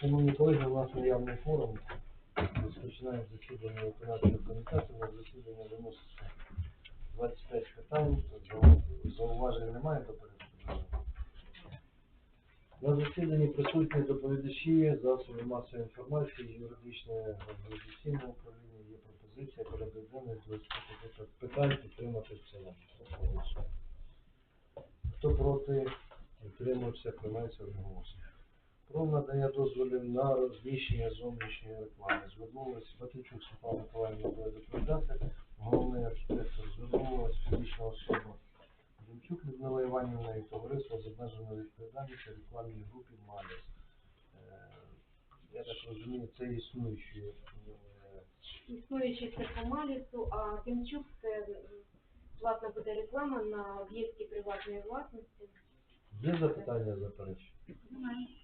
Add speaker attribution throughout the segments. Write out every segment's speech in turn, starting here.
Speaker 1: Шановні колеги, у нас наявний форум. Розпочинаємо засідання виконавчого комітету. На засідання виноситься 25 питань. Зау- Зауважень немає до порядку. На засіданні присутні доповідачі, засоби масової інформації, юридичне організаційне управління. Є пропозиція порядок 25 питань підтримати в цілому. Хто проти, утримався, приймається одноголосно. Про надання дозволів на розміщення зовнішньої реклами. Звернулася Батичук Світлана Миколаївна буде доповідати. Головний архітектор звернулася фізична особа Демчук Людмила Іванівна і товариство з обмеженою відповідальністю рекламній групі Маліс. Е, Я так розумію, це існуючі е,
Speaker 2: Існуючий це Камалісу, а Тимчук це платна буде реклама на об'єкті приватної власності.
Speaker 1: Є запитання заперечення?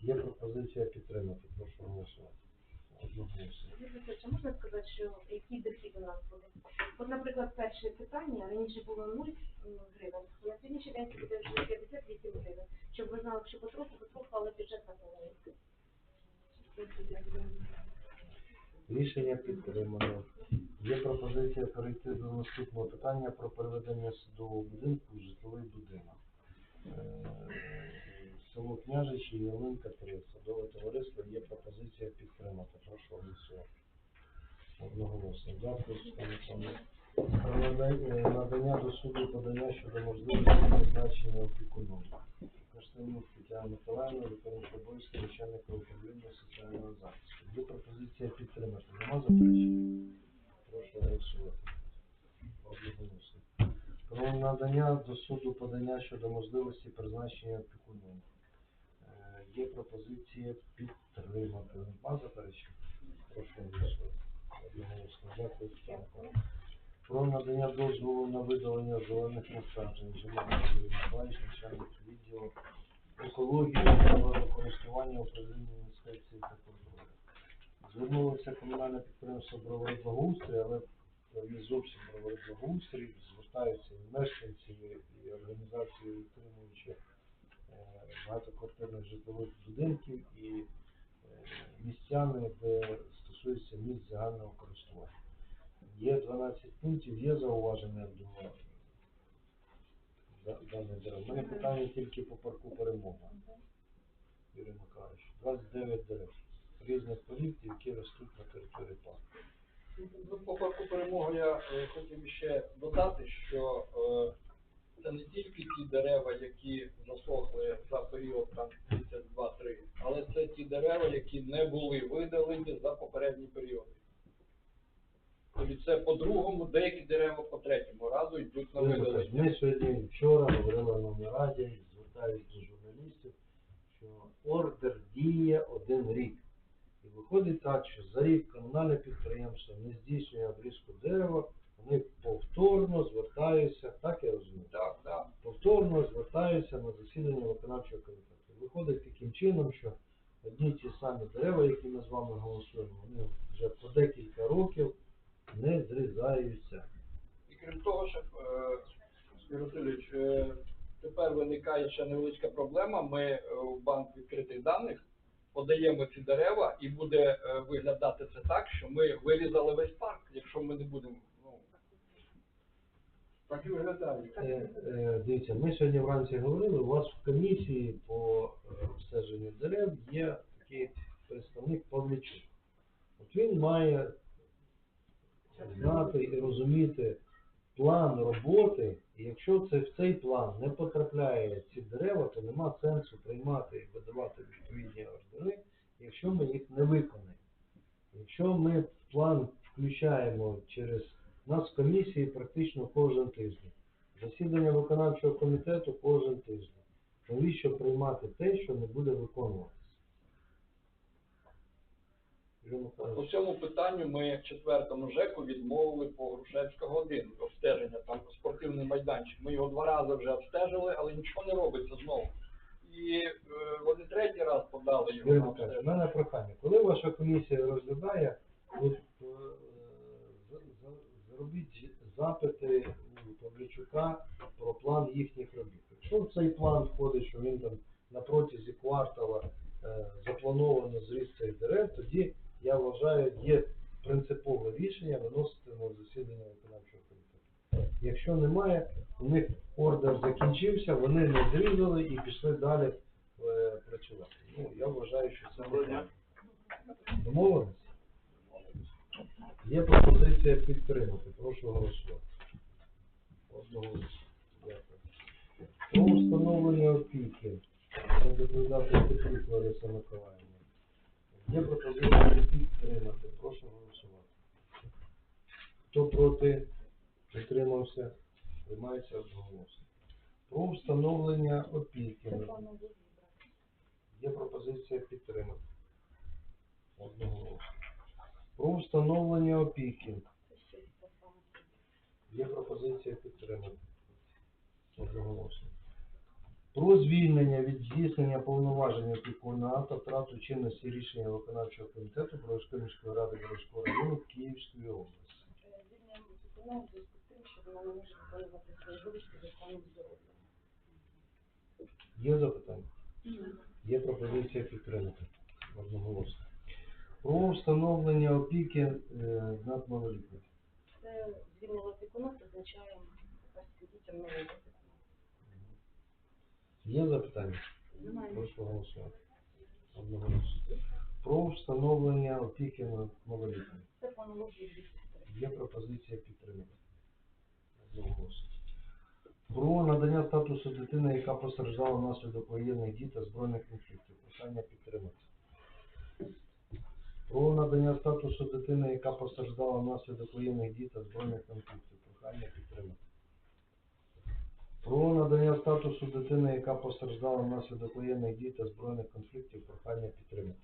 Speaker 1: Є пропозиція підтримати. Прошу голосувати. Одноголосно.
Speaker 2: Чи можна сказати, що який дохід у нас буде? От, наприклад, перше питання, раніше було 0 гривень, на сьогоднішній день це буде вже 58 гривень. Щоб ви знали, що потроху, потроху, але бюджет наповнюється.
Speaker 1: Рішення підтримано. Є пропозиція перейти до наступного питання про переведення садового будинку у житловий будинок. Е, Село Княжичі, Ялинка 3, садове товариство, є пропозиція підтримати. Прошу голосувати. Одноголосно. Дякую, надання до суду подання щодо можливості призначення опікуном. Каштанюк Тетяна Миколаївна, виконуючий обов'язки начальника управління соціального захисту. Є пропозиція підтримати. Нема заперечень? Прошу голосувати. Одноголосно. Про надання до суду подання щодо можливості призначення опікуном. Е, Є пропозиція підтримати. Нема заперечень? Прошу. Одноголосно. Дякую, Про надання дозволу на видалення зелених насаджень. Миколаївич, начальник відділу екології та користування управління інспекції та контролю. Звернулося комунальне підприємство Бровари Благоустрій, але не зовсім Бровари Благоустрій, звертаються і мешканці, і організації, утримуючи е, багатоквартирних житлових будинків і е, містяни, де стосується місць загального користування. Є 12 пунктів, є зауваження до да- даної дерев. У мене питання тільки по парку перемога. Юрій Миколаївич. 29 дерев різних порід, які ростуть на території парку.
Speaker 3: Ну, По парку перемоги я е, хотів ще додати, що е, це не тільки ті дерева, які засохли за період там 32-3, але це ті дерева, які не були видалені за попередні періоди. Тобто це по другому, деякі дерева по третьому разу йдуть на
Speaker 1: Юрій
Speaker 3: видалення.
Speaker 1: Ми сьогодні вчора говорили на нараді, звертаюся до журналістів, що ордер діє один рік. І виходить так, що за рік комунальне підприємство не здійснює обрізку дерева, вони повторно звертаються, так я розумію,
Speaker 3: Так, так.
Speaker 1: повторно звертаються на засідання виконавчого комітету. Виходить таким чином, що одні ті самі дерева, які ми з вами голосуємо, вони вже по декілька років не зрізаються.
Speaker 3: І крім того, що, е, Васильович, е, тепер виникає ще невеличка проблема. Ми е, в банк відкритих даних подаємо ці дерева і буде е, виглядати це так, що ми вирізали весь парк, якщо ми не будемо. Ну, так і виглядає.
Speaker 1: Е, е, Дивіться, ми сьогодні вранці говорили, у вас в комісії по обстеженню дерев є такий представник Павлічук. От він має знати і розуміти план роботи, і якщо це в цей план не потрапляє ці дерева, то нема сенсу приймати і видавати відповідні ордери, якщо ми їх не виконаємо. Якщо ми в план включаємо через нас в комісії практично кожен тиждень. Засідання виконавчого комітету кожен тиждень. Навіщо приймати те, що не буде виконуватися?
Speaker 3: По цьому питанню ми четвертому ЖЕКу відмовили по Грушевського 1 обстеження, там спортивний майданчик. Ми його два рази вже обстежили, але нічого не робиться знову. І е, вони третій раз подали його
Speaker 1: в
Speaker 3: обстеження.
Speaker 1: мене прохання. Коли ваша комісія розглядає, от, е, за- за- зробіть запити у Павлічука про план їхніх робіт. Якщо в цей план входить, що він там на протязі квартала е, заплановано зріст цих дерев, тоді я вважаю, є принципове рішення виносити на засідання виконавчого комітету. Якщо немає, у них ордер закінчився, вони не зрізали і пішли далі е, працювати. Ну, я вважаю, що це неправильно. Домовились? Є пропозиція підтримати. Прошу голосувати. Одноголосно. Дякую. Про встановлення опіки. Доповідати Петрик Лариса Миколаївна. Є пропозиція підтримати. Прошу голосувати. Хто проти? Підтримався? Приймається одноголосно. Про встановлення опіки. Є пропозиція підтримати. Одноголосно. Про встановлення опіки. Є пропозиція підтримати. Одноголосно. Про звільнення від здійснення повноважень опікуна та втрату чинності рішення виконавчого комітету Бровської міської ради Бровського району Київської області.
Speaker 4: Звільнення тим, що вона може виконувати свої обов'язки за станом.
Speaker 1: Є запитання? Є пропозиція підтримати. Одноголосно. Про встановлення опіки е, над малолітними.
Speaker 4: Це звільнення опікуна батьківським дітям опікуна.
Speaker 1: Є запитання?
Speaker 4: Немає.
Speaker 1: Прошу голосувати. Одноголосно. Про встановлення опіки над
Speaker 4: 203.
Speaker 1: Є пропозиція підтримати. Одноголосно. Про надання статусу дитини, яка постраждала внаслідок воєнних дій та збройних конфліктів. Прохання підтримати. Про надання статусу дитини, яка постраждала внаслідок воєнних дій та збройних конфліктів. Прохання підтримати. Про надання статусу дитини, яка постраждала внаслідок воєнних дій та збройних конфліктів. Прохання підтримати.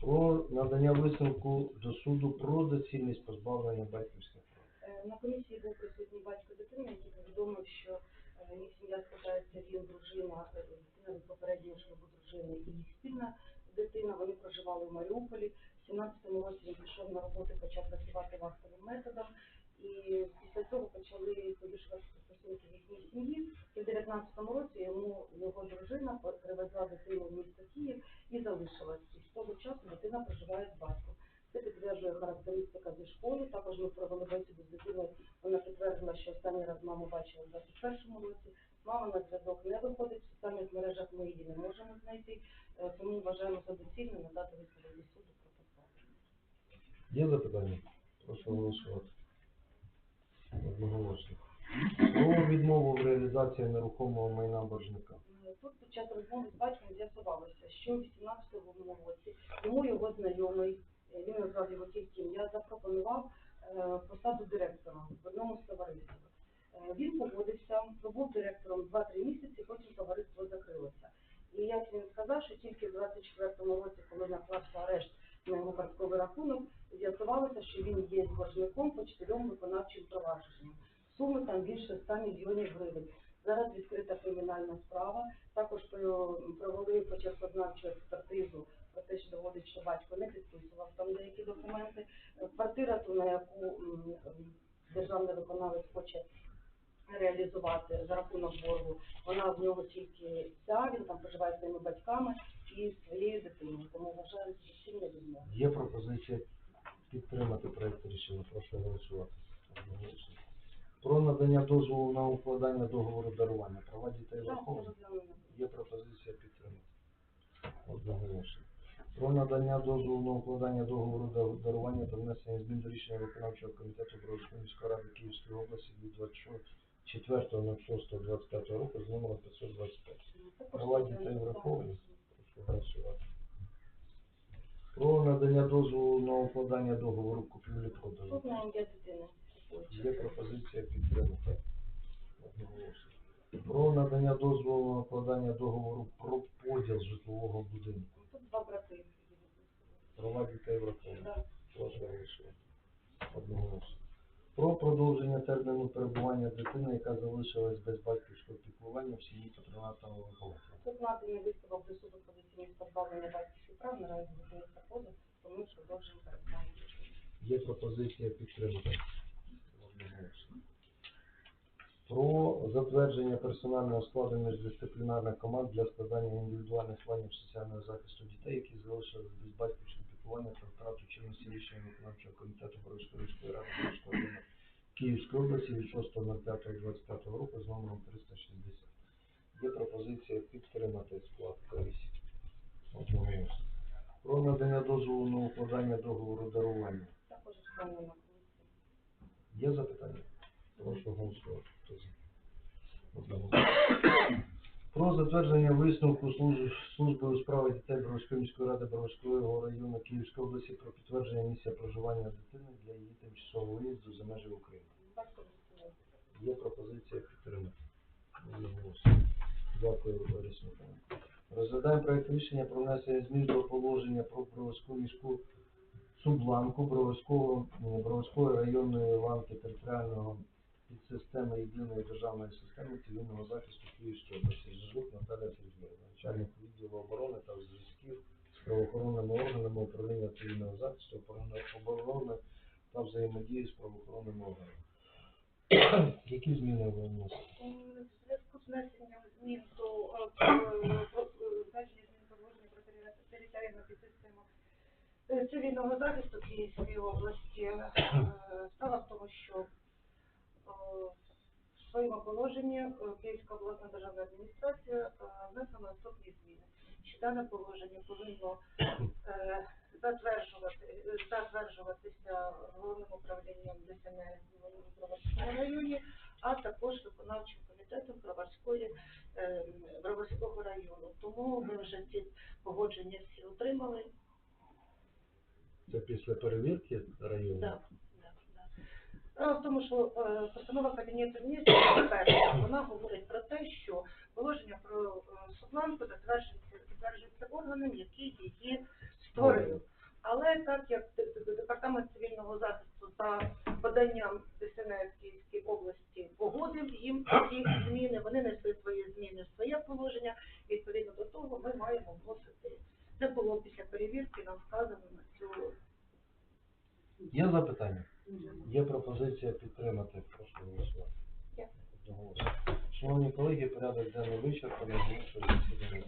Speaker 1: Про надання висновку до суду про доцільність позбавлення батьківських прав.
Speaker 4: Е, На комісії був присутній батько дитини, який повідомив, що е, їх сім'я складається він, дружина, е, дитина від попереднього шлюбу і їх спільна дитина. Вони проживали в Маріуполі. В 17-му році він пішов на роботу, почав працювати вахтовим методом. І після цього почали погіршувати стосунки їхній сім'ї. І в 19-му році йому його дружина привезла дитину в місто Київ і залишилась. І з того часу дитина проживає з батьком. Це підтверджує характеристика зі школи. Також ми провели бесіду з дитиною. Вона підтвердила, що останній раз маму бачила в 21-му році. Мама на зв'язок не виходить, в соціальних мережах ми її не можемо знайти, Е, тому вважаємо за доцільне надати відповіді суду про позбавлення.
Speaker 1: Є запитання? Прошу голосувати. Одноголосно. Про відмову в реалізації нерухомого майна боржника.
Speaker 4: Тут під час розмови з батьком з'ясувалося, що в 18-му році йому його знайомий, е, він назвав його тільки ім'я, запропонував е, посаду директора в одному з товариств. Е, Він погодився, пробув директором 2-3 місяці, потім товариство закрилося. І як він сказав, що тільки в 24-му році, коли наклався арешт на його картковий рахунок, з'ясувалося, що він є боржником по чотирьом виконавчим провадженням. Суми там більше 100 мільйонів гривень. Зараз відкрита кримінальна справа. Також про- провели почеркознавчу експертизу про те, що доводить, що батько не підписував там деякі документи. Е, Квартира, ту, на яку м, м, державний виконавець хоче реалізувати за рахунок боргу, вона в нього тільки ця, він там проживає зі своїми батьками і своєю дитиною. Тому вважаю, що доцільно відмову.
Speaker 1: Є пропозиція підтримати проєкт рішення. Прошу голосувати. Про надання дозволу на укладання договору дарування. Права дітей
Speaker 4: Так,
Speaker 1: враховані. Є пропозиція підтримати. Про надання дозволу на укладання договору дарування та внесення змін до рішення виконавчого комітету Бровської міської ради Київської області від 24.06.25 року з номером 525.
Speaker 4: Також
Speaker 1: Права дітей враховані. Прошу голосувати. Про надання дозволу на укладання договору купівлі-продажу.
Speaker 4: Тут дитини.
Speaker 1: Є пропозиція підтримати. Одноголосно. Про надання дозволу на укладання договору про поділ житлового будинку.
Speaker 4: Тут два брати.
Speaker 1: Права дітей. Прошу. Одноголосно. Про продовження терміну перебування дитини, яка залишилась без батьківського піклування в сім'ї патронатного вихователя.
Speaker 4: Тут наданий висновок до суду доцільність позбавлення батьківських прав, наразі зупинився позов, тому ми продовжуємо перебування.
Speaker 1: Є пропозиція підтримати. Одноголосно. Про затвердження персонального складу міждисциплінарних команд для складання індивідуальних планів соціального захисту дітей, які залишились без батьківського піклування та втрату чинності рішення виконавчого комітету Боровської міської ради Боровського Київської області від 6.05.25 року з номером 360. Є пропозиція підтримати склад комісії. Про надання дозволу на укладання договору дарування.
Speaker 5: Також.
Speaker 1: Є запитання? Прошу голосувати. Про затвердження висновку служб, служби у справах дітей Бровської міської ради Бровського району Київської області про підтвердження місця проживання дитини для її тимчасового виїзду за межі України. Є пропозиція підтримати. Дякую, Лариса Розглядаємо проект рішення про внесення змін до положення про Бровську міську субланку Бровського, районної ланки територіального підсистеми єдиної державної системи цивільного захисту Київської області. Жижук Наталія Сергіївна, начальник відділу оборони та зв'язків з правоохоронними органами управління цивільного захисту, оборони- та взаємодії з правоохоронними органами. Які зміни ви вносите?
Speaker 4: В зв'язку з внесенням змін до е, про- е, значення змін положення про територіальну підсистему е, цивільного захисту Київської області е, справа в тому, що е, в своєму положенні е, Київська обласна державна адміністрація е, внесла наступні зміни. Що дане положення повинно е, затверджувати, затверджуватися головним управлінням ДСНС в Броварському районі, а також виконавчим комітетом Броварської, Броварського району. Тому ми вже ці погодження всі отримали.
Speaker 1: Це після перевірки району?
Speaker 4: Да. Справа в тому, що е, постанова Кабінету міністрів перша, вона говорить про те, що положення про е, супланку затверджується, затверджується органом, який її створив. Але так як департамент цивільного захисту за поданням ДСНС Київської області погодив їм ці зміни, вони несли свої зміни своє положення. Відповідно до того, ми маємо вносити. Це було після перевірки, нам вказано на цю
Speaker 1: Є запитання? Є пропозиція підтримати. Прошу голосувати.
Speaker 4: Дякую.
Speaker 1: Шановні колеги, порядок денний вичерпаний. Засідання.